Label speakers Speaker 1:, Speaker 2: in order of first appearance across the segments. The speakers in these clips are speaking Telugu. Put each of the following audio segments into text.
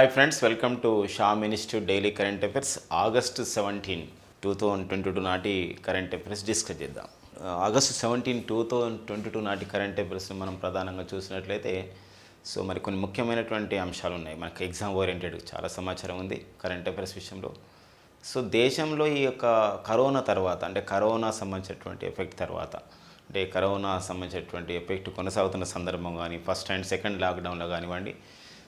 Speaker 1: Hi friends welcome to Shah institute daily current affairs August seventeen two thousand twenty two నాటి కరెంట్ అఫైర్స్ డిస్కస్ చేద్దాం. August seventeen two thousand twenty two నాటి కరెంట్ అఫైర్స్ని మనం ప్రధానంగా చూసినట్లయితే సో మరి కొన్ని ముఖ్యమైనటువంటి అంశాలు ఉన్నాయి. మనకి ఎగ్జామ్ ఓరియంటెడ్ చాలా సమాచారం ఉంది కరెంట్ అఫైర్స్ విషయంలో. సో దేశంలో ఈ యొక్క కరోనా తర్వాత అంటే కరోనా సంబంధించినటువంటి ఎఫెక్ట్ తర్వాత అంటే కరోనా సంబంధించినటువంటి ఎఫెక్ట్ కొనసాగుతున్న సందర్భం కానీ ఫస్ట్ అండ్ సెకండ్ లాక్డౌన్లో కానివ్వండి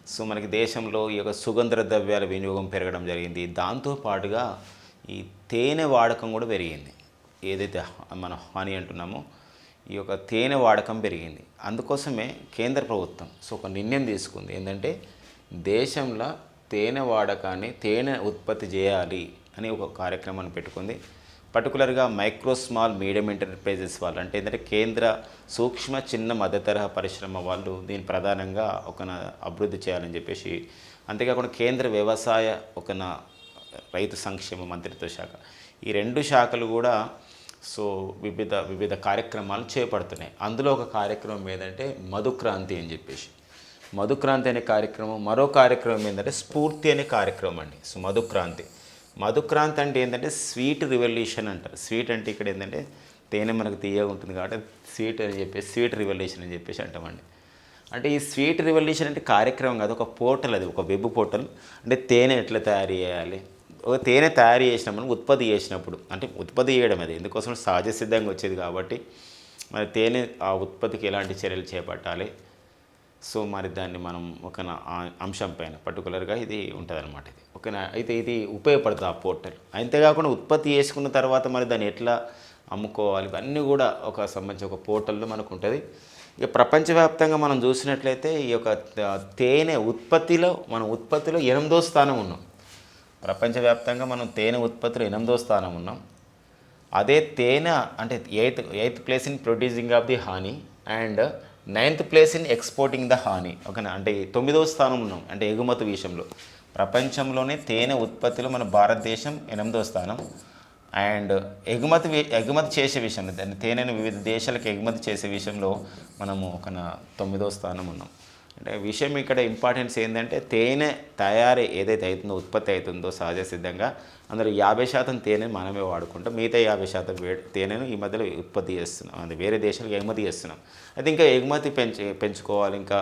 Speaker 1: సో మనకి దేశంలో ఈ యొక్క సుగంధ ద్రవ్యాల వినియోగం పెరగడం జరిగింది. దాంతో పాటుగా ఈ తేనె వాడకం కూడా పెరిగింది. ఏదైతే మనం హాని అంటున్నామో ఈ యొక్క తేనె వాడకం పెరిగింది. అందుకోసమే కేంద్ర ప్రభుత్వం సో ఒక నిర్ణయం తీసుకుంది. ఏంటంటే దేశంలో తేనె వాడకాన్ని తేనె ఉత్పత్తి చేయాలి అని ఒక కార్యక్రమాన్ని పెట్టుకుంది. పర్టికులర్గా మైక్రో స్మాల్ మీడియం ఎంటర్ప్రైజెస్ వాళ్ళు అంటే ఏంటంటే కేంద్ర సూక్ష్మ చిన్న మధ్యతరహా పరిశ్రమ వాళ్ళు దీన్ని ప్రధానంగా ఒక అభివృద్ధి చేయాలని చెప్పేసి అంతేకాకుండా కేంద్ర వ్యవసాయ ఒక రైతు సంక్షేమ మంత్రిత్వ శాఖ. ఈ రెండు శాఖలు కూడా సో వివిధ వివిధ కార్యక్రమాలు చేపడుతున్నాయి. అందులో ఒక కార్యక్రమం ఏంటంటే మధుక్రాంతి అని చెప్పేసి. మధుక్రాంతి అనే కార్యక్రమం మరో కార్యక్రమం ఏంటంటే స్ఫూర్తి అనే కార్యక్రమం అండి. సో మధుక్రాంతి మధుక్రాంతి అంటే ఏంటంటే స్వీట్ రివల్యూషన్ అంటారు. స్వీట్ అంటే ఇక్కడ ఏంటంటే తేనె మనకు తీయగా ఉంటుంది కాబట్టి స్వీట్ అని చెప్పేసి స్వీట్ రివల్యూషన్ అని చెప్పేసి అంటామండి అంటే ఈ స్వీట్ రివల్యూషన్ అంటే కార్యక్రమం కాదు ఒక పోర్టల్ అది ఒక వెబ్ పోర్టల్. అంటే తేనె ఎట్లా తయారు చేయాలి? ఒక తేనె తయారు చేసినప్పుడు ఉత్పత్తి చేసినప్పుడు అంటే ఉత్పత్తి చేయడం అది. ఎందుకోసం? సహజ సిద్ధంగా వచ్చేది కాబట్టి మరి తేనె ఆ ఉత్పత్తికి ఎలాంటి చర్యలు చేపట్టాలి? సో మరి దాన్ని మనం ఒక నా- అంశం పైన పర్టికులర్గా ఇది ఉంటుందన్నమాట ఇది. ఓకేనా అయితే ఇది ఉపయోగపడుతుంది ఆ పోర్టల్. అంతేకాకుండా ఉత్పత్తి చేసుకున్న తర్వాత మరి దాన్ని ఎట్లా అమ్ముకోవాలి ఇవన్నీ కూడా ఒక సంబంధించి ఒక పోర్టల్లో మనకు ఉంటుంది ఇక ప్రపంచవ్యాప్తంగా మనం చూసినట్లయితే ఈ యొక్క తేనె ఉత్పత్తిలో మన ఉత్పత్తిలో ఎనిమిదో స్థానం ఉన్నాం. ప్రపంచవ్యాప్తంగా మనం తేనె ఉత్పత్తిలో ఎనిమిదో స్థానం ఉన్నాం. అదే తేనె అంటే eighth eighth place in producing of the honey and ninth place in exporting the honey ఓకేనా? అంటే తొమ్మిదవ స్థానం ఉన్నాం. అంటే ఎగుమతి విషయంలో. ప్రపంచంలోనే తేనె ఉత్పత్తిలో మన భారతదేశం ఎనిమిదవ స్థానం. అండ్ ఎగుమతి ఎగుమతి చేసే విషయంలో దాన్ని తేనెను వివిధ దేశాలకు ఎగుమతి చేసే విషయంలో మనము ఒక తొమ్మిదవ స్థానం ఉన్నాం. అంటే విషయం ఇక్కడ ఇంపార్టెన్స్ ఏంటంటే తేనె తయారీ ఏదైతే అవుతుందో ఉత్పత్తి అవుతుందో సహజ సిద్ధంగా అందులో యాభై శాతం తేనెను మనమే వాడుకుంటాం. మిగతా యాభై శాతం వే తేనెను ఈ మధ్యలో ఉత్పత్తి చేస్తున్నాం. అది వేరే దేశాలకు ఎగుమతి చేస్తున్నాం. అయితే ఇంకా ఎగుమతి పెంచి పెంచుకోవాలి. ఇంకా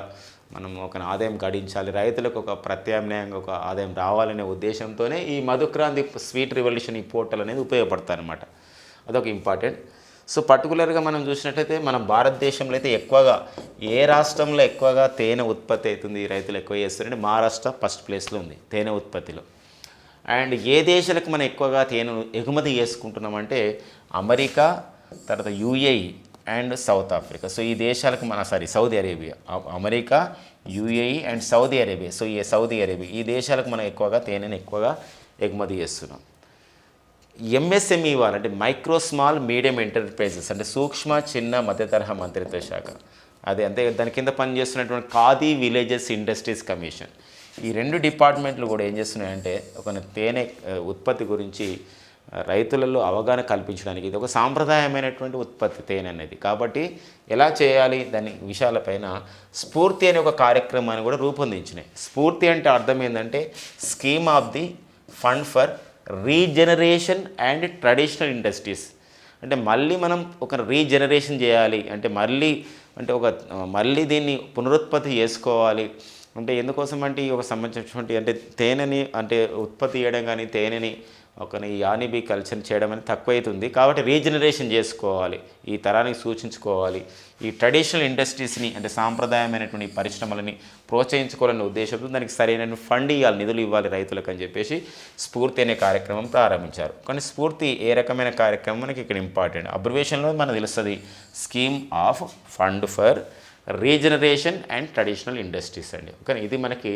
Speaker 1: మనం ఒక ఆదాయం గడించాలి. రైతులకు ఒక ప్రత్యామ్నాయంగా ఒక ఆదాయం రావాలనే ఉద్దేశంతోనే ఈ మధుక్రాంతి స్వీట్ రివల్యూషన్ ఈ పోర్టల్ అనేది ఉపయోగపడతాయి అనమాట అదొక ఇంపార్టెంట్. సో పర్టికులర్గా మనం చూసినట్టయితే మన భారతదేశంలో అయితే ఎక్కువగా ఏ రాష్ట్రంలో ఎక్కువగా తేనె ఉత్పత్తి అవుతుంది రైతులు ఎక్కువ చేస్తారంటే మహారాష్ట్ర ఫస్ట్ ప్లేస్లో ఉంది తేనె ఉత్పత్తిలో. అండ్ ఏ దేశాలకు మనం ఎక్కువగా తేనె ఎగుమతి చేసుకుంటున్నామంటే అమెరికా తర్వాత UAE and South Africa. So ఈ దేశాలకు మన sorry Saudi Arabia America UAE and Saudi Arabia. So ఈ సౌదీ అరేబియా ఈ దేశాలకు మనం ఎక్కువగా తేనెను ఎక్కువగా ఎగుమతి చేస్తున్నాం. ఎంఎస్ఎంఈ వాళ్ళు అంటే మైక్రో స్మాల్ మీడియం ఎంటర్ప్రైజెస్ అంటే సూక్ష్మ చిన్న మధ్య తరహా మంత్రిత్వ శాఖ. అదే అంతే దాని కింద పనిచేస్తున్నటువంటి ఖాదీ విలేజెస్ ఇండస్ట్రీస్ కమిషన్. ఈ రెండు డిపార్ట్మెంట్లు కూడా ఏం చేస్తున్నాయంటే ఒక తేనె ఉత్పత్తి గురించి రైతులలో అవగాహన కల్పించడానికి ఇది ఒక సాంప్రదాయమైనటువంటి ఉత్పత్తి తేనె అనేది. కాబట్టి ఎలా చేయాలి దాని విషయాలపైన స్ఫూర్తి అనే ఒక కార్యక్రమాన్ని కూడా రూపొందించినాయి. స్ఫూర్తి అంటే అర్థం ఏంటంటే scheme of the fund for regeneration and traditional industries. అంటే మళ్ళీ మనం ఒక రీజనరేషన్ చేయాలి. అంటే మళ్ళీ అంటే ఒక మళ్ళీ దీన్ని పునరుత్పత్తి చేసుకోవాలి. అంటే ఎందుకోసం అంటే ఈ ఒక సంబంధించినటువంటి అంటే తేనెని అంటే ఉత్పత్తి చేయడం కానీ తేనెని ఒక ఈ యానిబీ కల్చర్ చేయడం అనేది తక్కువైతుంది. కాబట్టి రీజనరేషన్ చేసుకోవాలి. ఈ తరానికి సూచించుకోవాలి. ఈ ట్రెడిషనల్ ఇండస్ట్రీస్ని అంటే సాంప్రదాయమైనటువంటి పరిశ్రమలని ప్రోత్సహించుకోవాలనే ఉద్దేశంతో దానికి సరైన ఫండ్ ఇవ్వాలి నిధులు ఇవ్వాలి రైతులకు అని చెప్పేసి స్ఫూర్తి అనే కార్యక్రమం ప్రారంభించారు. కానీ స్ఫూర్తి ఏ రకమైన కార్యక్రమం మనకి ఇక్కడ ఇంపార్టెంట్ అబ్రివేషన్లో మనకు తెలుస్తుంది scheme of fund for regeneration and traditional industries అండి. కానీ ఇది మనకి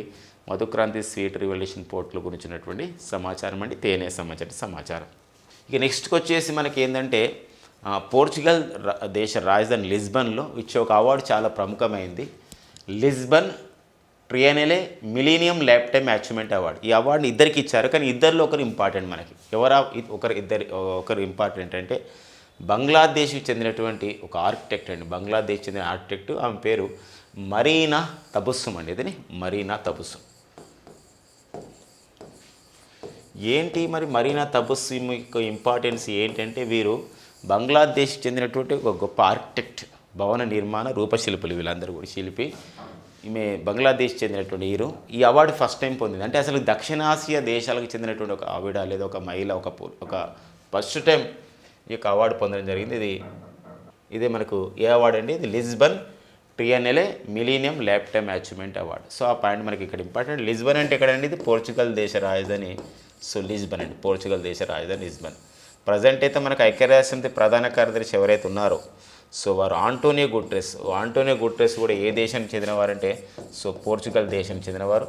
Speaker 1: మధుక్రాంతి స్వీట్ రివల్యూషన్ పోర్టల్ గురించినటువంటి సమాచారం అండి. తేనే సంబంధించిన సమాచారం. ఇక నెక్స్ట్కి వచ్చేసి మనకి ఏంటంటే పోర్చుగల్ రా- దేశ రాజధాని లిస్బన్లో ఇచ్చే ఒక అవార్డు చాలా ప్రముఖమైంది. Lisbon Triennale millennium lifetime achievement award. ఈ అవార్డుని ఇద్దరికి ఇచ్చారు కానీ ఇద్దరిలో ఒకరు ఇంపార్టెంట్ మనకి. ఎవరా ఒకరు ఇద్దరు ఒకరు ఇంపార్టెంట్ అంటే బంగ్లాదేశ్కి చెందినటువంటి ఒక ఆర్కిటెక్ట్ అండి. బంగ్లాదేశ్ చెందిన ఆర్కిటెక్ట్. ఆమె పేరు మరీనా తబుస్సుం అండి. ఇదని మరీనా తబుస్సుం ఏంటి మరి మరీనా తబుస్సుం యొక్క ఇంపార్టెన్స్ ఏంటంటే వీరు బంగ్లాదేశ్ చెందినటువంటి ఒక గొప్ప ఆర్కిటెక్ట్ భవన నిర్మాణ రూపశిల్పులు వీళ్ళందరూ కూడా శిల్పి. ఈమె బంగ్లాదేశ్ చెందినటువంటి హీరో. ఈ అవార్డు ఫస్ట్ టైం పొందింది. అంటే అసలు దక్షిణాసియా దేశాలకు చెందినటువంటి ఒక ఆవిడ లేదా ఒక మహిళ ఒక ఒక ఫస్ట్ టైం ఈ యొక్క అవార్డు పొందడం జరిగింది. ఇది ఇదే మనకు ఏ అవార్డు అండి? ఇది Lisbon TNLA millennium lifetime achievement award. So ఆ పాయింట్ మనకి ఇక్కడ ఇంపార్టెంట్. లిస్బన్ అంటే ఎక్కడండి? ఇది పోర్చుగల్ దేశ రాజధాని. సో లిస్బన్ అండి. పోర్చుగల్ దేశ రాజధాని లిస్బన్. ప్రజెంట్ అయితే మనకు ఐక్యరాజ్యసమితి ప్రధాన కార్యదర్శి ఎవరైతే ఉన్నారో సో వారు ఆంటోనియో గుట్రెస్ ఆంటోనియో గుట్రెస్ కూడా ఏ దేశానికి చెందినవారంటే సో పోర్చుగల్ దేశానికి చెందినవారు.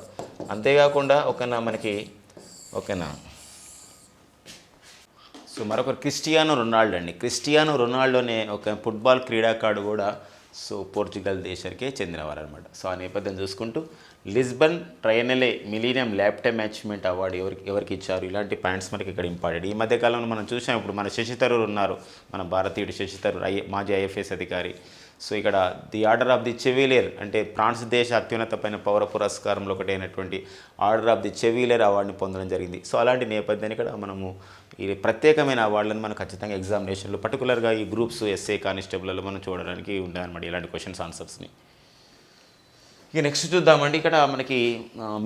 Speaker 1: అంతేకాకుండా ఒకనా మనకి ఓకేనా సో మరొకరు క్రిస్టియానో రొనాల్డో అండి. క్రిస్టియానో రొనాల్డోనే ఒక ఫుట్బాల్ క్రీడాకారుడు కూడా సో పోర్చుగల్ దేశానికే చెందినవారు అనమాట సో ఆ నేపథ్యం చూసుకుంటూ Lisbon Triennale millennium lifetime award ఎవరికి ఎవరికి ఇచ్చారు? ఇలాంటి పాయింట్స్ మనకి ఇక్కడ ఇంపార్టెంట్. ఈ మధ్య కాలంలో మనం చూసాం ఇప్పుడు మన శశి థరూర్ ఉన్నారు. మన భారతీయుడు శశి థరూర్ ఐ మాజీ ఐఎఫ్ఎస్ అధికారి. సో ఇక్కడ the order of the Chevalier అంటే ఫ్రాన్స్ దేశ అత్యున్నతమైన పౌర పురస్కారంలో ఒకటి అయినటువంటి ఆర్డర్ ఆఫ్ ది చెవిలియర్ అవార్డుని పొందడం జరిగింది. సో అలాంటి నేపథ్యాన్ని ఇక్కడ మనము ఈ ప్రత్యేకమైన అవార్డులను మనం ఖచ్చితంగా ఎగ్జామినేషన్లో పర్టికులర్గా ఈ గ్రూప్స్ ఎస్ఏ కానిస్టేబుల్లో మనం చూడడానికి ఉంటాయన్నమాట ఇలాంటి క్వశ్చన్స్ ఆన్సర్స్ని ఇక నెక్స్ట్ చూద్దామండి. ఇక్కడ మనకి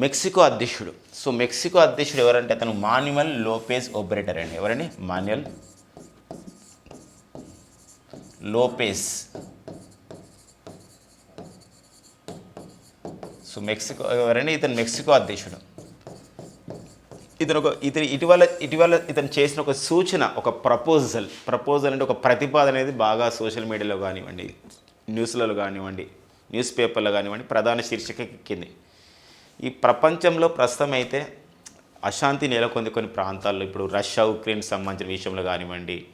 Speaker 1: మెక్సికో అధ్యక్షుడు. సో మెక్సికో అధ్యక్షుడు ఎవరంటే అతను మాన్యువల్ లోపేజ్ ఓబరేటర్ అండి. ఎవరండి? మాన్యువల్ లోపేస్ సో మెక్సికో ఎవరండి? ఇతను మెక్సికో అధ్యక్షుడు. ఇతను ఒక ఇతను ఇటీవల ఇటీవల ఇతను చేసిన ఒక సూచన ఒక ప్రపోజల్ ప్రపోజల్ అంటే ఒక ప్రతిపాదన అనేది బాగా సోషల్ మీడియాలో కానివ్వండి న్యూస్లలో కానివ్వండి. న్యూస్ పేపర్లో కానివ్వండి ప్రధాన శీర్షిక ఎక్కింది ఈ ప్రపంచంలో ప్రస్తుతం అయితే అశాంతి నెలకొంది కొన్ని ప్రాంతాల్లో. ఇప్పుడు రష్యా ఉక్రెయిన్ సంబంధించిన విషయంలో కానివ్వండి.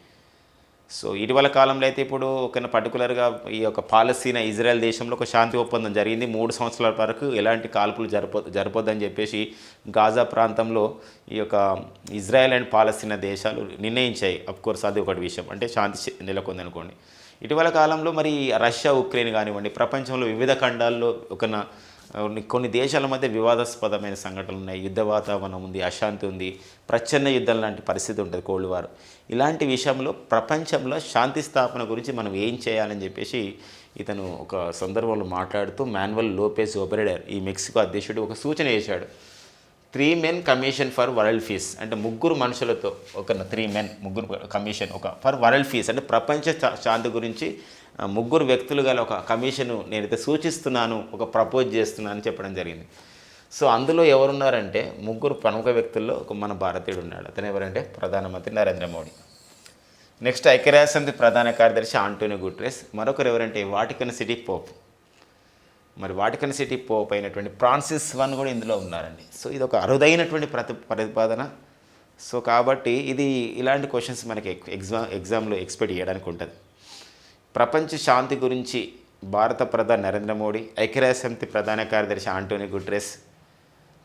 Speaker 1: సో ఇటీవల కాలంలో అయితే ఇప్పుడు ఒక పర్టికులర్గా ఈ యొక్క పాలస్తీనా ఇజ్రాయెల్ దేశంలో ఒక శాంతి ఒప్పందం జరిగింది. మూడు సంవత్సరాల వరకు ఎలాంటి కాల్పులు జరప జరపొద్దని చెప్పేసి గాజా ప్రాంతంలో ఈ యొక్క ఇజ్రాయెల్ అండ్ పాలస్తీనా దేశాలు నిర్ణయించాయి. కోర్స్ అది ఒకటి విషయం. అంటే శాంతి నెలకొంది అనుకోండి ఇటీవల కాలంలో మరి రష్యా ఉక్రెయిన్ కానివ్వండి ప్రపంచంలో వివిధ ఖండాల్లో ఒక కొన్ని దేశాల మధ్య వివాదాస్పదమైన సంఘటనలు ఉన్నాయి. యుద్ధ వాతావరణం ఉంది అశాంతి ఉంది ప్రచ్ఛన్న యుద్ధం లాంటి పరిస్థితి ఉంటుంది కోల్డ్ వార్ ఇలాంటి విషయంలో ప్రపంచంలో శాంతి స్థాపన గురించి మనం ఏం చేయాలని చెప్పేసి ఇతను ఒక సందర్భంలో మాట్లాడుతూ మాన్యువల్ లోపేస్ ఒబరెడర్ ఈ మెక్సికో అధ్యక్షుడు ఒక సూచన చేశాడు. Three men commission for world peace. అంటే ముగ్గురు మనుషులతో ఒక త్రీ మెన్ ముగ్గురు కమిషన్ ఒక ఫర్ వరల్డ్ ఫీస్. అంటే ప్రపంచ శాంతి గురించి ముగ్గురు వ్యక్తులు గల ఒక కమిషను నేనైతే సూచిస్తున్నాను ఒక ప్రపోజ్ చేస్తున్నాను అని చెప్పడం జరిగింది. సో అందులో ఎవరున్నారంటే ముగ్గురు ప్రముఖ వ్యక్తుల్లో ఒక మన భారతీయుడు ఉన్నాడు. అతను ఎవరంటే ప్రధానమంత్రి నరేంద్ర మోడీ. నెక్స్ట్ ఐక్యరాజ్యసమితి ప్రధాన కార్యదర్శి ఆంటోనియో గుట్రెస్. మరొకరు ఎవరంటే వాటికన్ సిటీ పోప్. మరి వాటికన్ సిటీ పోప్ అయినటువంటి ఫ్రాన్సిస్ వన్ కూడా ఇందులో ఉన్నారండి. సో ఇది ఒక అరుదైనటువంటి ప్రతి ప్రతిపాదన. సో కాబట్టి ఇది ఇలాంటి క్వశ్చన్స్ మనకి ఎక్- ఎగ్జామ్ ఎగ్జామ్లో ఎక్స్పెక్ట్ చేయడానికి ఉంటుంది. ప్రపంచ శాంతి గురించి భారత ప్రధాని నరేంద్ర మోడీ ఐక్యరాజ్య సమితి ప్రధాన కార్యదర్శి ఆంటోనీ గుట్రెస్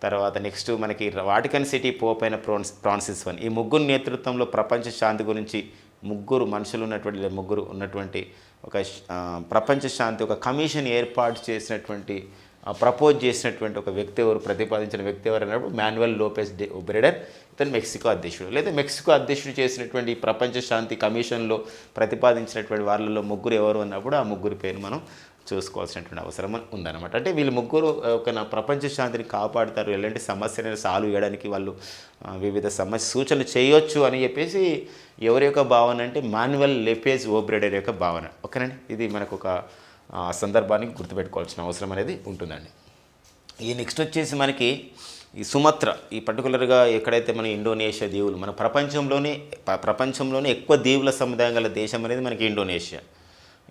Speaker 1: తర్వాత నెక్స్ట్ మనకి వాటికన్ సిటీ పోప్ అయిన ఫ్రాన్స్ ఫ్రాన్సిస్ వన్. ఈ ముగ్గురు నేతృత్వంలో ప్రపంచ శాంతి గురించి ముగ్గురు మనుషులు ఉన్నటువంటి ముగ్గురు ఉన్నటువంటి ఒక ప్రపంచ శాంతి ఒక కమిషన్ ఏర్పాటు చేసినటువంటి ప్రపోజ్ చేసినటువంటి ఒక వ్యక్తి ఎవరు ప్రతిపాదించిన వ్యక్తి ఎవరు అన్నప్పుడు మాన్యువల్ లోపెస్ డే ఒబ్రెడర్ ఇతను మెక్సికో అధ్యక్షుడు. లేదా మెక్సికో అధ్యక్షుడు చేసినటువంటి ప్రపంచ శాంతి కమిషన్లో ప్రతిపాదించినటువంటి వాళ్ళలో ముగ్గురు ఎవరు అన్నప్పుడు ఆ ముగ్గురు పేరు మనం చూసుకోవాల్సినటువంటి అవసరం ఉందన్నమాట. అంటే వీళ్ళు ముగ్గురు ఒక నా ప్రపంచ శాంతిని కాపాడుతారు ఎలాంటి సమస్యలను సాల్వ్ చేయడానికి వాళ్ళు వివిధ సమస్య సూచనలు చేయొచ్చు అని చెప్పేసి ఎవరి యొక్క భావన అంటే మాన్యువల్ లెపేజ్ ఓబ్రెడర్ యొక్క భావన. ఓకేనండి? ఇది మనకు ఒక ఆ, సందర్భానికి గుర్తుపెట్టుకోవాల్సిన అవసరం అనేది ఉంటుందండి. ఈ నెక్స్ట్ వచ్చేసి మనకి ఈ సుమత్ర ఈ పర్టికులర్గా ఎక్కడైతే మన ఇండోనేషియా దీవులు మన ప్రపంచంలోనే ప- ప్రపంచంలోనే ఎక్కువ దీవుల సముదాయం గల దేశం అనేది మనకి ఇండోనేషియా.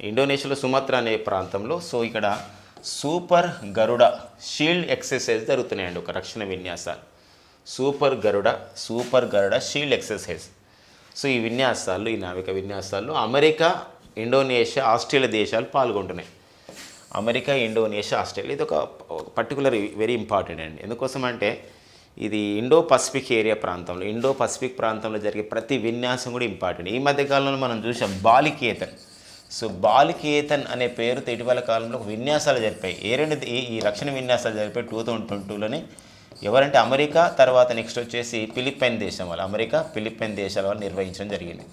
Speaker 1: ఇండోనేషియాలో సుమత్ర అనే ప్రాంతంలో సో ఇక్కడ సూపర్ గరుడ షీల్డ్ ఎక్సర్సైజ్ జరుగుతున్నాయండి ఒక రక్షణ విన్యాసాలు. Super Garuda super Garuda shield exercise. So ఈ విన్యాసాలు ఈ నావిక విన్యాసాల్లో అమెరికా ఇండోనేషియా ఆస్ట్రేలియా దేశాలు పాల్గొంటున్నాయి. అమెరికా ఇండోనేషియా ఆస్ట్రేలియా ఇది ఒక పర్టికులర్ వెరీ ఇంపార్టెంట్ అండి. ఎందుకోసం అంటే ఇది ఇండో పసిఫిక్ ఏరియా ప్రాంతంలో ఇండో పసిఫిక్ ప్రాంతంలో జరిగే ప్రతి విన్యాసం కూడా ఇంపార్టెంట్. ఈ మధ్య కాలంలో మనం చూసాం బాలికేతన్. సో బాలికేతన్ అనే పేరుతో ఇటీవల కాలంలో విన్యాసాలు జరిపాయి. ఏ రెండు ఈ ఈ రక్షణ విన్యాసాలు జరిపాయి టూ థౌజండ్ ట్వంటీ టూలోనే. ఎవరంటే అమెరికా తర్వాత నెక్స్ట్ వచ్చేసి ఫిలిప్పైన్ దేశం వాళ్ళు అమెరికా ఫిలిప్పైన్ దేశాల వాళ్ళు నిర్వహించడం జరిగింది.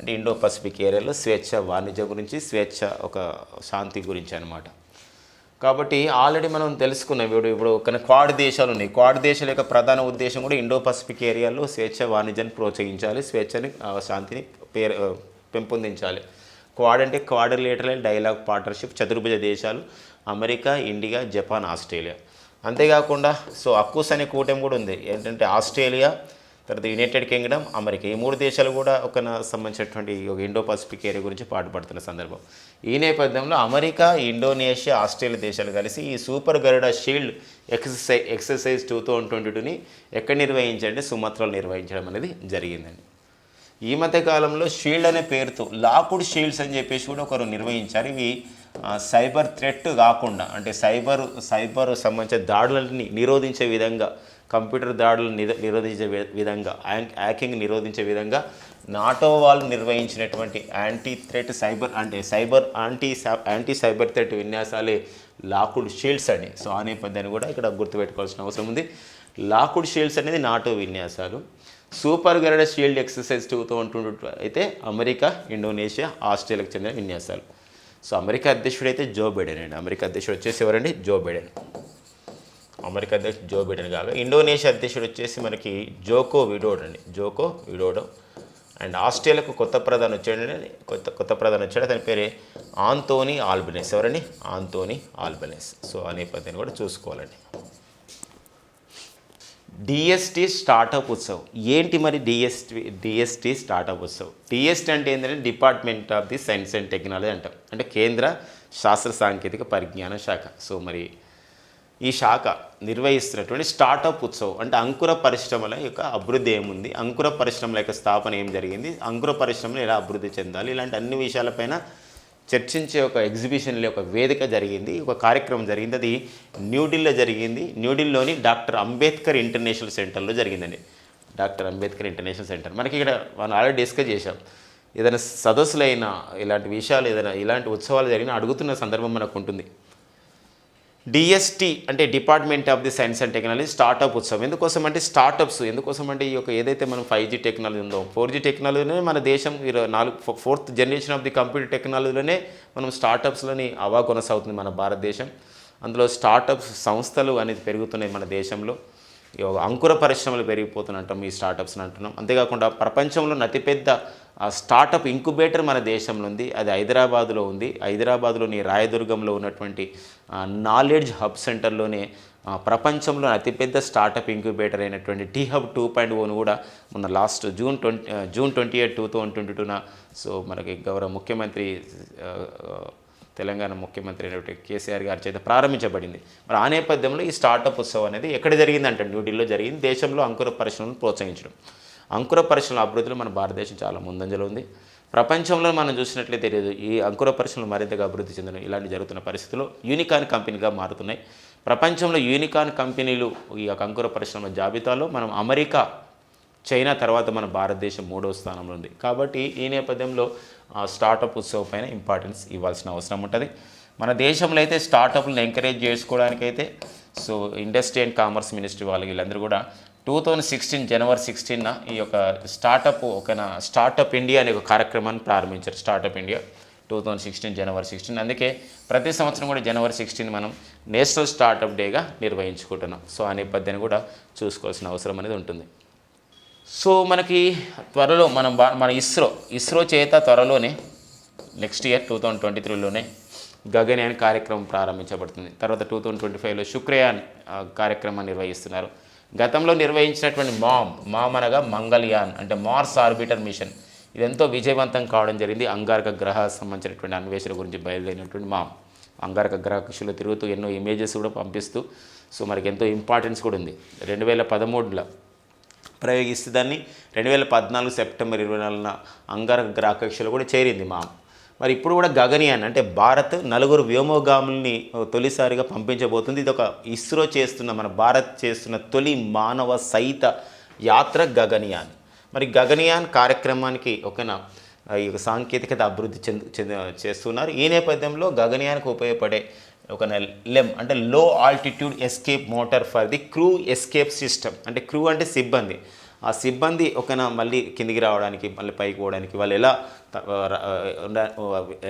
Speaker 1: అంటే ఇండో పసిఫిక్ ఏరియాలో స్వేచ్ఛ వాణిజ్యం గురించి స్వేచ్ఛ ఒక శాంతి గురించి అనమాట కాబట్టి ఆల్రెడీ మనం తెలుసుకున్నాం ఇప్పుడు ఇప్పుడు కొన్ని క్వాడ్ దేశాలు ఉన్నాయి. క్వాడ్ దేశాల యొక్క ప్రధాన ఉద్దేశం కూడా ఇండో పసిఫిక్ ఏరియాలో స్వేచ్ఛ వాణిజ్యాన్ని ప్రోత్సహించాలి స్వేచ్ఛని ఆ, శాంతిని పేరు పెంపొందించాలి. క్వాడ్ అంటే క్వాడ్రిలేటరల్ డైలాగ్ పార్ట్నర్షిప్ చతుర్భుజ దేశాలు అమెరికా ఇండియా జపాన్ ఆస్ట్రేలియా. అంతేకాకుండా సో అక్కుస్ అనే కూటమి కూడా ఉంది. ఏంటంటే ఆస్ట్రేలియా తర్వాత యునైటెడ్ కింగ్డమ్ అమెరికా. ఈ మూడు దేశాలు కూడా ఒక సంబంధించినటువంటి ఒక ఇండో పసిఫిక్ ఏరియా గురించి పాటుపడుతున్న సందర్భం. ఈ నేపథ్యంలో అమెరికా ఇండోనేషియా ఆస్ట్రేలియా దేశాలు కలిసి ఈ super Garuda shield exercise exercise two thousand twenty టూని ఎక్కడ నిర్వహించండి? సుమత్రలో నిర్వహించడం అనేది జరిగిందండి. ఈ మధ్య కాలంలో షీల్డ్ అనే పేరుతో లాకుడ్ షీల్డ్స్ అని చెప్పేసి కూడా ఒకరు నిర్వహించారు. ఇవి సైబర్ థ్రెట్ కాకుండా అంటే సైబర్ సైబర్ సంబంధించిన దాడులని నిరోధించే విధంగా కంప్యూటర్ దాడులు నిరోధించే వి- విధంగా హ్యాకింగ్ నిరోధించే విధంగా నాటో వాళ్ళు నిర్వహించినటువంటి యాంటీ థ్రెట్ సైబర్ అంటే cyber anti cy- anti cyber threat విన్యాసాలే locked shields అని. సో ఆ నేపథ్యాన్ని కూడా ఇక్కడ గుర్తుపెట్టుకోవాల్సిన అవసరం ఉంది. లాకుడ్ షీల్డ్స్ అనేది నాటో విన్యాసాలు. Super Garuda shield exercise two thousand అయితే అమెరికా ఇండోనేషియా ఆస్ట్రేలియాకు చెందిన విన్యాసాలు. సో అమెరికా అధ్యక్షుడు అయితే జో బైడెన్ అండి. అమెరికా అధ్యక్షుడు వచ్చేసి ఎవరండి జో బైడెన్. అమెరికా అధ్యక్షుడు జో బైడెన్ కాగా ఇండోనేషియా అధ్యక్షుడు వచ్చేసి మనకి జోకో విడోడో అండి. Joko Widodo. అండ్ ఆస్ట్రేలియాకు కొత్త ప్రధాని వచ్చాడండి. కొత్త కొత్త ప్రధాని వచ్చాడు. అతని పేరే ఆంతోనీ ఆల్బెనెస్. ఎవరండి? ఆంతోనీ ఆల్బనెస్. సో ఆ నేపథ్యాన్ని కూడా చూసుకోవాలండి. DST startup Utsav. ఏంటి మరి DST DST startup Utsav? DST అంటే ఏంటంటే department of the science and technology అంటాం. అంటే కేంద్ర శాస్త్ర సాంకేతిక పరిజ్ఞాన శాఖ. సో మరి ఈ శాఖ నిర్వహిస్తున్నటువంటి స్టార్టప్ ఉత్సవం అంటే అంకుర పరిశ్రమల యొక్క అభివృద్ధి ఏముంది? అంకుర పరిశ్రమల యొక్క స్థాపన ఏం జరిగింది? అంకుర పరిశ్రమలు ఎలా అభివృద్ధి చెందాలి? ఇలాంటి అన్ని విషయాలపైన చర్చించే ఒక ఎగ్జిబిషన్లో ఒక వేదిక జరిగింది ఒక కార్యక్రమం జరిగింది. అది న్యూఢిల్లీలో జరిగింది. న్యూఢిల్లీలోని డాక్టర్ అంబేద్కర్ ఇంటర్నేషనల్ సెంటర్లో జరిగిందండి. Doctor Ambedkar international centre. మనకి ఇక్కడ మనం ఆల్రెడీ డిస్కస్ చేశాం. ఏదైనా సదస్సులైన ఇలాంటి విషయాలు ఏదైనా ఇలాంటి ఉత్సవాలు జరిగినా అడుగుతున్న సందర్భం మనకు ఉంటుంది. డిఎస్టీ అంటే department of the science and technology startup ఉత్సవం. ఎందుకోసం అంటే స్టార్టప్స్ ఎందుకోసం అంటే ఈ యొక్క ఏదైతే మనం ఫైవ్ జీ టెక్నాలజీ ఉందో ఫోర్ జీ టెక్నాలజీలోనే మన దేశం ఇరవై నాలుగు fourth generation of the computer టెక్నాలజీలోనే మనం స్టార్టప్స్లోని అవా కొనసాగుతుంది మన భారతదేశం. అందులో స్టార్టప్స్ సంస్థలు అనేది పెరుగుతున్నాయి మన దేశంలో. అంకుర పరిశ్రమలు పెరిగిపోతున్నట్టు ఈ స్టార్టప్స్ని అంటున్నాం. అంతేకాకుండా ప్రపంచంలో అతిపెద్ద స్టార్టప్ ఇంక్యుబేటర్ మన దేశంలో ఉంది. అది హైదరాబాద్లో ఉంది. హైదరాబాద్లోని రాయదుర్గంలో ఉన్నటువంటి నాలెడ్జ్ హబ్ సెంటర్లోనే ప్రపంచంలో అతిపెద్ద స్టార్టప్ ఇంక్యుబేటర్ అయినటువంటి T hub two point one కూడా మొన్న last June twenty June twenty eight two thousand twenty టూన so మనకి గౌరవ ముఖ్యమంత్రి తెలంగాణ ముఖ్యమంత్రి అయినటువంటి కేసీఆర్ గారి చేత ప్రారంభించబడింది. మరి ఆ నేపథ్యంలో ఈ స్టార్టప్ ఉత్సవం అనేది ఎక్కడ జరిగిందంటే? న్యూఢిల్లీలో జరిగింది. దేశంలో అంకుర పరిశ్రమలను ప్రోత్సహించడం. అంకుర పరిశ్రమల అభివృద్ధిలో మన భారతదేశం చాలా ముందంజలో ఉంది. ప్రపంచంలో మనం చూసినట్లయితే తెలియదు ఈ అంకుర పరిశ్రమలు మరింతగా అభివృద్ధి చెందడం ఇలాంటి జరుగుతున్న పరిస్థితుల్లో యూనికాన్ కంపెనీగా మారుతున్నాయి. ప్రపంచంలో యూనికాన్ కంపెనీలు ఈ యొక్క అంకుర పరిశ్రమల జాబితాలో మనం అమెరికా చైనా తర్వాత మన భారతదేశం మూడవ స్థానంలో ఉంది. కాబట్టి ఈ నేపథ్యంలో స్టార్టప్ ఉత్సవం పైన ఇంపార్టెన్స్ ఇవ్వాల్సిన అవసరం ఉంటుంది. మన దేశంలో అయితే స్టార్టప్లను encourage చేసుకోవడానికైతే so industry and commerce ministry వాళ్ళు వీళ్ళందరూ కూడా టూ థౌజండ్ సిక్స్టీన్ జనవరి సిక్స్టీన్న ఈ యొక్క స్టార్టప్ ఒక స్టార్టప్ ఇండియా అనే ఒక కార్యక్రమాన్ని ప్రారంభించారు. Startup India two thousand sixteen January sixteen అందుకే ప్రతి సంవత్సరం కూడా జనవరి సిక్స్టీన్ మనం నేషనల్ స్టార్టప్ డేగా నిర్వహించుకుంటున్నాం. సో ఆ నేపథ్యాన్ని కూడా చూసుకోవాల్సిన అవసరం అనేది ఉంటుంది. సో మనకి త్వరలో మనం మన ఇస్రో ఇస్రో చేత త్వరలోనే next year two thousand twenty త్రీలోనే Gaganyaan కార్యక్రమం ప్రారంభించబడుతుంది. తర్వాత టూ థౌజండ్ ట్వంటీ ఫైవ్లో శుక్రయాన్ కార్యక్రమాన్ని నిర్వహిస్తున్నారు. గతంలో నిర్వహించినటువంటి మామ్ మామ్ అనగా మంగళయాన్ అంటే మార్స్ ఆర్బిటర్ మిషన్. ఇదెంతో విజయవంతం కావడం జరిగింది. అంగారక గ్రహ సంబంధించినటువంటి అన్వేషణ గురించి బయలుదేరినటువంటి మామ్. అంగారక గ్రహ కృషిలో తిరుగుతూ ఎన్నో ఇమేజెస్ కూడా పంపిస్తూ సో మనకి ఎంతో ఇంపార్టెన్స్ కూడా ఉంది. రెండు వేల పదమూడులో ప్రయోగిస్తే దాన్ని రెండు వేల పద్నాలుగు సెప్టెంబర్ ఇరవై నాలుగున అంగారక గ్రాకక్షలో కూడా చేరింది మా మరి ఇప్పుడు కూడా గగనయాన్ అంటే భారత్ నలుగురు వ్యోమగాముల్ని తొలిసారిగా పంపించబోతుంది. ఇది ఒక ఇస్రో చేస్తున్న మన భారత్ చేస్తున్న తొలి మానవ సహిత యాత్ర గగనయాన్ మరి గగనయాన్ కార్యక్రమానికి ఒకనా ఈ సాంకేతికత అభివృద్ధి చెందు చెంద చేస్తున్నారు. ఈ నేపథ్యంలో గగనయానికి ఉపయోగపడే ఒక లెమ్ అంటే low altitude escape motor for the crew escape system అంటే క్రూ అంటే సిబ్బంది. ఆ సిబ్బంది ఒకన మళ్ళీ కిందికి రావడానికి మళ్ళీ పైకి పోవడానికి వాళ్ళు ఎలా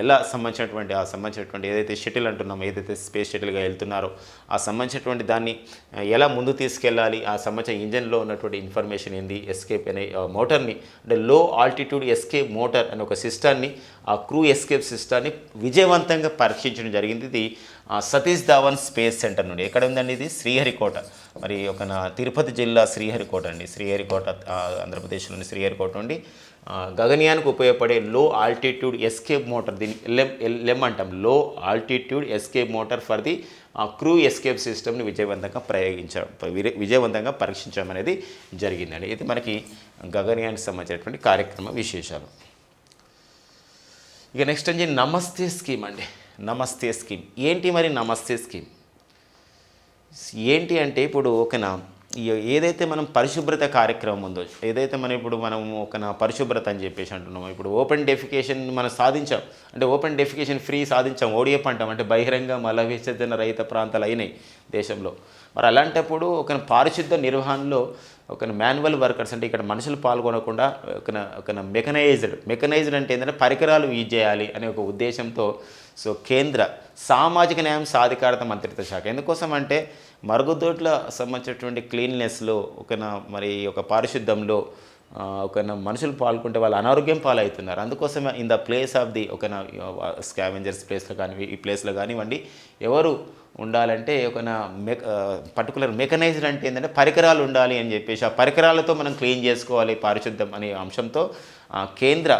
Speaker 1: ఎలా సంబంధించినటువంటి ఆ సంబంధించినటువంటి ఏదైతే షటిల్ అంటున్నామో ఏదైతే స్పేస్ షటిల్గా వెళ్తున్నారో ఆ సంబంధించినటువంటి దాన్ని ఎలా ముందు తీసుకెళ్ళాలి ఆ సంబంధించిన ఇంజన్లో ఉన్నటువంటి ఇన్ఫర్మేషన్ ఏంది ఎస్కేప్ అనే మోటార్ని అంటే లో ఆల్టిట్యూడ్ ఎస్కేప్ మోటార్ అనే ఒక సిస్టాన్ని ఆ క్రూ ఎస్కేప్ సిస్టాన్ని విజయవంతంగా పరీక్షించడం జరిగింది. ఇది సతీష్ ధావన్ స్పేస్ సెంటర్ నుండి. ఎక్కడ ఉందండి ఇది? శ్రీహరికోట. మరి ఒక తిరుపతి జిల్లా శ్రీహరికోట అండి. శ్రీహరికోట ఆంధ్రప్రదేశ్లోని శ్రీహరికోట నుండి గగనయానికి ఉపయోగపడే లో ఆల్టిట్యూడ్ ఎస్కేప్ మోటార్ దీన్ని ఎల్ఎం ఎల్ఎం అంటాం. Low altitude escape motor for the crew escape సిస్టమ్ని విజయవంతంగా ప్రయోగించడం విజయవంతంగా పరీక్షించడం అనేది జరిగిందండి. ఇది మనకి గగనయానికి సంబంధించినటువంటి కార్యక్రమ విశేషాలు. ఇక నెక్స్ట్ వచ్చి నమస్తే స్కీమ్ అండి. నమస్తే స్కీమ్. ఏంటి మరి నమస్తే స్కీమ్? ఏంటి అంటే ఇప్పుడు ఒకనా ఏదైతే మనం పరిశుభ్రత కార్యక్రమం ఉందో ఏదైతే మనం ఇప్పుడు మనం ఒక పరిశుభ్రత అని చెప్పేసి అంటున్నామో ఇప్పుడు ఓపెన్ డెఫికేషన్ మనం సాధించాం. అంటే ఓపెన్ డెఫికేషన్ ఫ్రీ సాధించాం ఓడిఎఫ్ అంటాం. అంటే బహిరంగ మల విసర్జన రహిత ప్రాంతాలు అయినాయి దేశంలో. మరి అలాంటప్పుడు ఒక పారిశుద్ధ నిర్వహణలో ఒక మాన్యువల్ వర్కర్స్ అంటే ఇక్కడ మనుషులు పాల్గొనకుండా ఒక ఒక మెకనైజ్డ్ మెకనైజ్డ్ అంటే ఏంటంటే పరికరాలు యూజ్ చేయాలి అనే ఒక ఉద్దేశంతో సో కేంద్ర సామాజిక న్యాయం సాధికారత మంత్రిత్వ శాఖ. ఎందుకోసం అంటే మరుగుదొడ్ల సంబంధించినటువంటి క్లీన్నెస్లో ఒక మరి ఒక పారిశుద్ధంలో ఆ, ఒక మనుషులు పాల్గొంటే వాళ్ళు అనారోగ్యం పాలవుతున్నారు. అందుకోసమే in the place of the ఒక స్కావెంజర్స్ ప్లేస్లో కానీ ఈ ప్లేస్లో కానివ్వండి ఎవరు ఉండాలంటే ఒక మె పర్టికులర్ మెకనైజ్డ్ అంటే ఏంటంటే పరికరాలు ఉండాలి అని చెప్పేసి ఆ పరికరాలతో మనం క్లీన్ చేసుకోవాలి పారిశుద్ధ్యం అనే అంశంతో కేంద్ర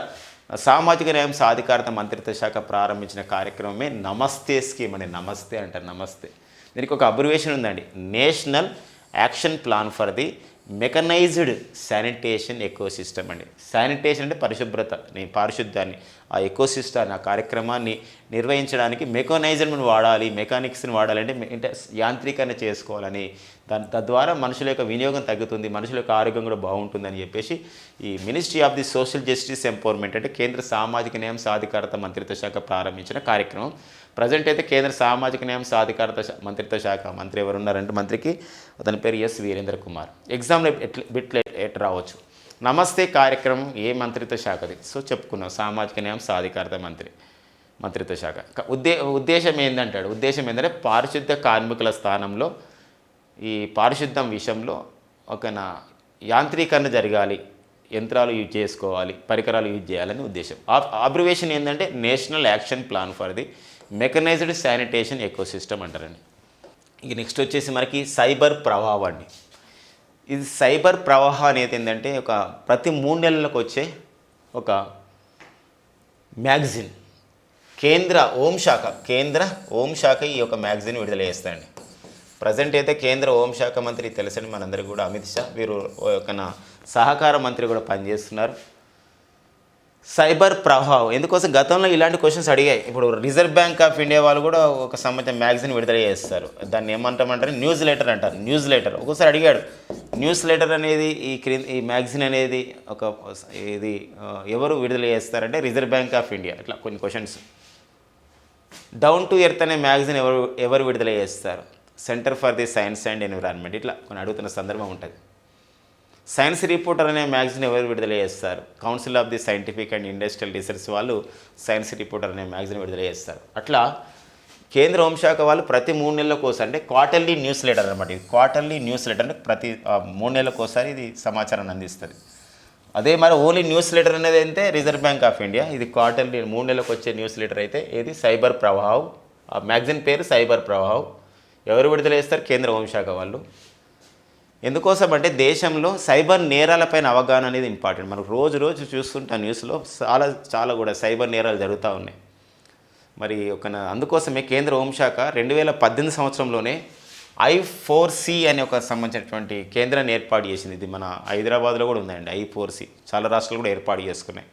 Speaker 1: సామాజిక న్యాయం సాధికారత మంత్రిత్వ శాఖ ప్రారంభించిన కార్యక్రమమే నమస్తే స్కీమ్ అని నమస్తే అంటారు నమస్తే. దీనికి ఒక అబ్రివేషన్ ఉందండి. National action plan for the mechanised sanitation ecosystem అండి. శానిటేషన్ అంటే పరిశుభ్రత నీ పారిశుద్ధాన్ని ఆ ఎకో సిస్టాన్ని ఆ కార్యక్రమాన్ని నిర్వహించడానికి మెకనైజ్డ్ని వాడాలి మెకానిక్స్ని వాడాలంటే అంటే యాంత్రీకరణ చేసుకోవాలని. దాని తద్వారా మనుషుల యొక్క వినియోగం తగ్గుతుంది మనుషుల యొక్క ఆరోగ్యం కూడా బాగుంటుందని చెప్పేసి ఈ ministry of the social justice empowerment అంటే కేంద్ర సామాజిక న్యాయం సాధికారత మంత్రిత్వ శాఖ ప్రారంభించిన కార్యక్రమం. ప్రజెంట్ అయితే కేంద్ర సామాజిక న్యాయం సాధికారత శా- మంత్రిత్వ శాఖ మంత్రి ఎవరు ఉన్నారంటే మంత్రికి అతని పేరు ఎస్ వీరేంద్ర కుమార్. ఎగ్జామ్లో ఎట్లా బిట్లు ఎట్ రావచ్చు. నమస్తే కార్యక్రమం ఏ మంత్రిత్వ శాఖది? సో చెప్పుకున్నాం సామాజిక న్యాయం సాధికారత మంత్రి మంత్రిత్వ శాఖ. ఉద్దే ఉద్దేశం ఏందంటాడు? ఉద్దేశం ఏంటంటే పారిశుద్ధ కార్మికుల స్థానంలో ఈ పారిశుద్ధం విషయంలో ఒక నా యాంత్రీకరణ జరగాలి యంత్రాలు యూజ్ చేసుకోవాలి పరికరాలు యూజ్ చేయాలని ఉద్దేశం. ఆబ్రివేషన్ ఏంటంటే national action plan for the mechanised sanitation ecosystem అంటారండి. ఇక నెక్స్ట్ వచ్చేసి మనకి సైబర్ ప్రవాహం అండి. ఇది సైబర్ ప్రవాహం అనేది ఏంటంటే ఒక ప్రతి మూడు నెలలకు వచ్చే ఒక మ్యాగజిన్. కేంద్ర హోంశాఖ కేంద్ర హోంశాఖ ఈ యొక్క మ్యాగజిన్ విడుదల చేస్తాయండి. ప్రజెంట్ అయితే కేంద్ర హోంశాఖ మంత్రి తెలుసని మనందరికీ కూడా అమిత్ షా వీరు ఒక సహకార మంత్రి కూడా పనిచేస్తున్నారు. సైబర్ ప్రభావం. ఎందుకోసం గతంలో ఇలాంటి క్వశ్చన్స్ అడిగాయి. ఇప్పుడు రిజర్వ్ బ్యాంక్ ఆఫ్ ఇండియా వాళ్ళు కూడా ఒక సంబంధించిన మ్యాగజైన్ విడుదల చేస్తారు. దాన్ని ఏమంటామంటారు? న్యూస్ లెటర్ అంటారు. న్యూస్ లెటర్ ఒకసారి అడిగాడు. న్యూస్ లెటర్ అనేది ఈ క్రింద ఈ మ్యాగజైన్ అనేది ఒక ఇది ఎవరు విడుదల చేస్తారంటే రిజర్వ్ బ్యాంక్ ఆఫ్ ఇండియా ఇట్లా కొన్ని క్వశ్చన్స్ డౌన్ టు ఎర్త్ అనే మ్యాగజైన్ ఎవరు ఎవరు విడుదల చేస్తారు? Centre for the science and environment ఇట్లా కొన్ని అడుగుతున్న సందర్భం ఉంటుంది. సైన్స్ రిపోర్టర్ అనే మ్యాగజిన్ ఎవరు విడుదల చేస్తారు? Council of the scientific and industrial research వాళ్ళు సైన్స్ రిపోర్టర్ అనే మ్యాగజిన్ విడుదల చేస్తారు. అట్లా కేంద్ర హోంశాఖ వాళ్ళు ప్రతి మూడు నెలల కోసం అంటే క్వార్టర్లీ న్యూస్ లెటర్ అనమాట ఇది క్వార్టర్లీ న్యూస్ లెటర్ అంటే ప్రతి మూడు నెలలకోసారి ఇది సమాచారాన్ని అందిస్తుంది. అదే మరి ఓన్లీ న్యూస్ లెటర్ అనేది అయితే రిజర్వ్ బ్యాంక్ ఆఫ్ ఇండియా ఇది క్వార్టర్లీ మూడు నెలలకు వచ్చే న్యూస్ లెటర్ అయితే ఏది? సైబర్ ప్రవాహం ఆ మ్యాగజిన్ పేరు సైబర్ ప్రవాహం ఎవరు విడుదల చేస్తారు? కేంద్ర హోంశాఖ వాళ్ళు. ఎందుకోసం అంటే దేశంలో సైబర్ నేరాలపైన అవగాహన అనేది ఇంపార్టెంట్. మనకు రోజు రోజు చూస్తుంటాం న్యూస్లో చాలా చాలా కూడా సైబర్ నేరాలు జరుగుతూ ఉన్నాయి. మరి ఒక అందుకోసమే కేంద్ర హోంశాఖ రెండు వేల పద్దెనిమిది సంవత్సరంలోనే ఐ ఫోర్ సి అనే ఒక సంబంధించినటువంటి కేంద్రాన్ని ఏర్పాటు చేసింది. ఇది మన హైదరాబాద్లో కూడా ఉందండి ఐ ఫోర్ సి. చాలా రాష్ట్రాలు కూడా ఏర్పాటు చేసుకున్నాయి.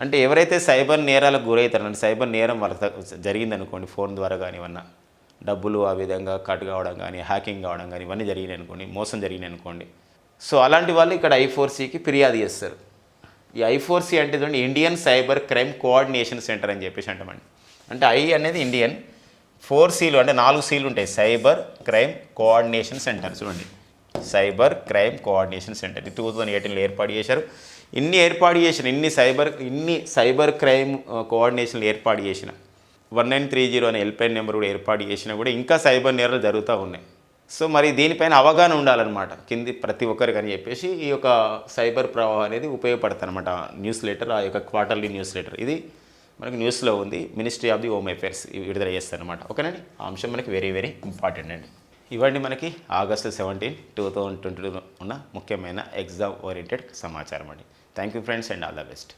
Speaker 1: అంటే ఎవరైతే సైబర్ నేరాలకు గురవుతారో సైబర్ నేరం వాళ్ళ జరిగిందనుకోండి ఫోన్ ద్వారా కానివన్నా డబ్బులు ఆ విధంగా కట్ కావడం కానీ హ్యాకింగ్ కావడం కానీ ఇవన్నీ జరిగినాయి అనుకోండి మోసం జరిగినాయి అనుకోండి. సో అలాంటి వాళ్ళు ఇక్కడ ఐఫోర్సీకి ఫిర్యాదు చేస్తారు. ఈ ఐఫోర్సీ అంటే చూడండి Indian cyber crime coordination centre అని చెప్పేసి అంటామండి. అంటే ఐ అనేది ఇండియన్ ఫోర్ సీలు అంటే నాలుగు సీలు ఉంటాయి. సైబర్ క్రైమ్ కోఆర్డినేషన్ సెంటర్ చూడండి. Cyber crime coordination centre two thousand ఎయిటీన్లో ఏర్పాటు చేశారు. ఇన్ని ఏర్పాటు చేసిన ఇన్ని సైబర్ ఇన్ని సైబర్ క్రైమ్ కోఆర్డినేషన్లు ఏర్పాటు చేసిన వన్ నైన్ త్రీ జీరో అనే హెల్ప్లైన్ నెంబర్ కూడా ఏర్పాటు చేసినా కూడా ఇంకా సైబర్ నేరాలు జరుగుతూ ఉన్నాయి. సో మరి దీనిపైన అవగాహన ఉండాలన్నమాట. కింది ప్రతి ఒక్కరికి అని చెప్పేసి ఈ యొక్క సైబర్ ప్రవాహం అనేది ఉపయోగపడుతుందన్నమాట. న్యూస్ లెటర్ ఆ యొక్క క్వార్టర్లీ న్యూస్ లెటర్. ఇది మనకి న్యూస్లో ఉంది. Ministry of the home affairs విడుదల చేస్తారనమాట ఓకేనండి? ఆ అంశం మనకి వెరీ వెరీ ఇంపార్టెంట్ అండి. ఇవ్వండి మనకి August seventeen two thousand twenty ఉన్న ముఖ్యమైన ఎగ్జామ్ ఓరియంటెడ్ సమాచారం అండి. Thank you friends and all the best.